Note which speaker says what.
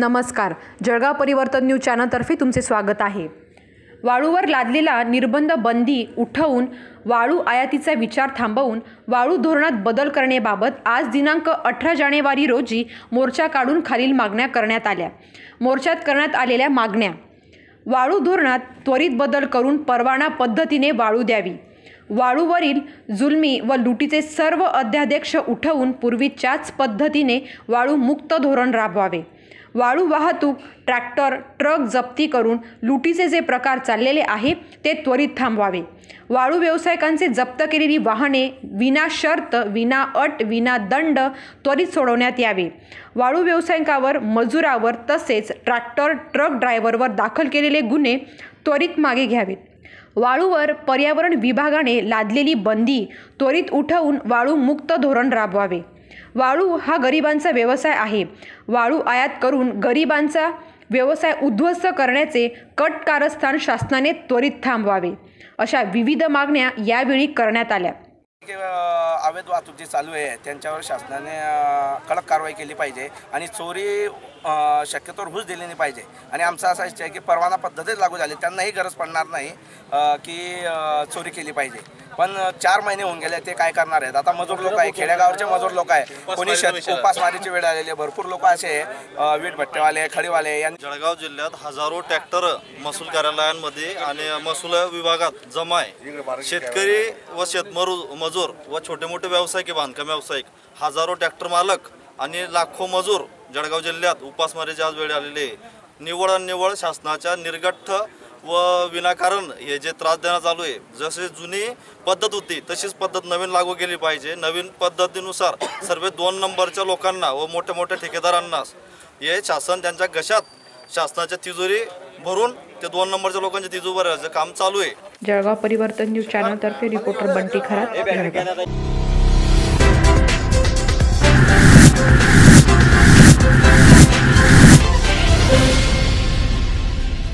Speaker 1: नमस्कार. जळगाव परिवर्तन न्यूज चॅनलतर्फे तुमचे स्वागत आहे. वाळूवर लादलेला निर्बंध बंदी उठवून वाळू आयातीचा विचार थांबवून वाळू धोरणात बदल करण्याबाबत आज दिनांक अठरा जानेवारी रोजी मोर्चा काढून खालील मागण्या करण्यात आल्या. मोर्चात करण्यात आलेल्या मागण्या. वाळू धोरणात त्वरित बदल करून परवाना पद्धतीने वाळू द्यावी. वाळूवरील जुलमी व लुटीचे सर्व अध्यादेश उठवून पूर्वीच्याच पद्धतीने वाळू मुक्त धोरण राबवावे. वाळू वाहतूक ट्रॅक्टर ट्रक जप्ती करून लुटीचे जे प्रकार चाललेले आहे ते त्वरित थांबवावे. वाळू व्यावसायिकांचे जप्त केलेली वाहने विना शर्त विना अट विना दंड त्वरित सोडवण्यात यावे. वाळू व्यावसायिकावर मजुरावर तसेच ट्रॅक्टर ट्रक ड्रायव्हरवर दाखल केलेले गुन्हे त्वरित मागे घ्यावेत. वाळूवर पर्यावरण विभागाने लादलेली बंदी त्वरित उठवून वाळू मुक्त धोरण राबवावे. वाळू हा गरिबांचा व्यवसाय आहे. वाळू आयात करून गरिबांचा व्यवसाय उद्ध्वस्त करण्याचे कट कारस्थान शासनाने त्वरित थांबवावे अशा विविध मागण्या यावेळी करण्यात आल्या.
Speaker 2: अवैध वाहतूक जी चालू आहे त्यांच्यावर शासनाने कडक कारवाई केली पाहिजे आणि चोरी शक्यतो शक्यतोवर हुस दिली नाही पाहिजे. आणि आमचं असं इच्छा आहे की परवाना पद्धतीच लागू झाली त्यांनाही गरज पडणार नाही की चोरी केली पाहिजे. पण चार महिने होऊन गेले ते काय करणार आहेत? आता मजूर लोक आहे खेडेगावचे मजूर लोक आहे. कोणी शेत उपासमारीची वेळ आलेली आहे. भरपूर लोक असे वीट भट्टेवाले खडीवाले यांनी
Speaker 3: जळगाव जिल्ह्यात हजारो ट्रॅक्टर महसूल कार्यालयांमध्ये आणि महसूल विभागात जमा आहे. शेतकरी व शेतमरू मजूर व छोटे मोठे व्यावसायिक बांधकाम व्यावसायिक. हजारो ट्रॅक्टर मालक आणि लाखो मजूर जळगाव जिल्ह्यात उपासमारीची आज वेळ आलेली आहे. निवळ आणि निवळ शासनाच्या निर्गठ्ठ व विनाकारण हे जे त्रास देणं चालू आहे जसे जुनी पद्धत होती तशीच पद्धत नवीन लागू केली पाहिजे. नवीन पद्धतीनुसार सर्व दोन नंबरच्या लोकांना व मोठ्या मोठ्या ठेकेदारांना हे शासन त्यांच्या घशात शासनाच्या तिजोरी भरून ते दोन नंबरच्या लोकांच्या तिजोरी भरायचं काम चालू आहे.
Speaker 1: जळगाव परिवर्तन न्यूज चॅनलतर्फे रिपोर्टर बंटी खरात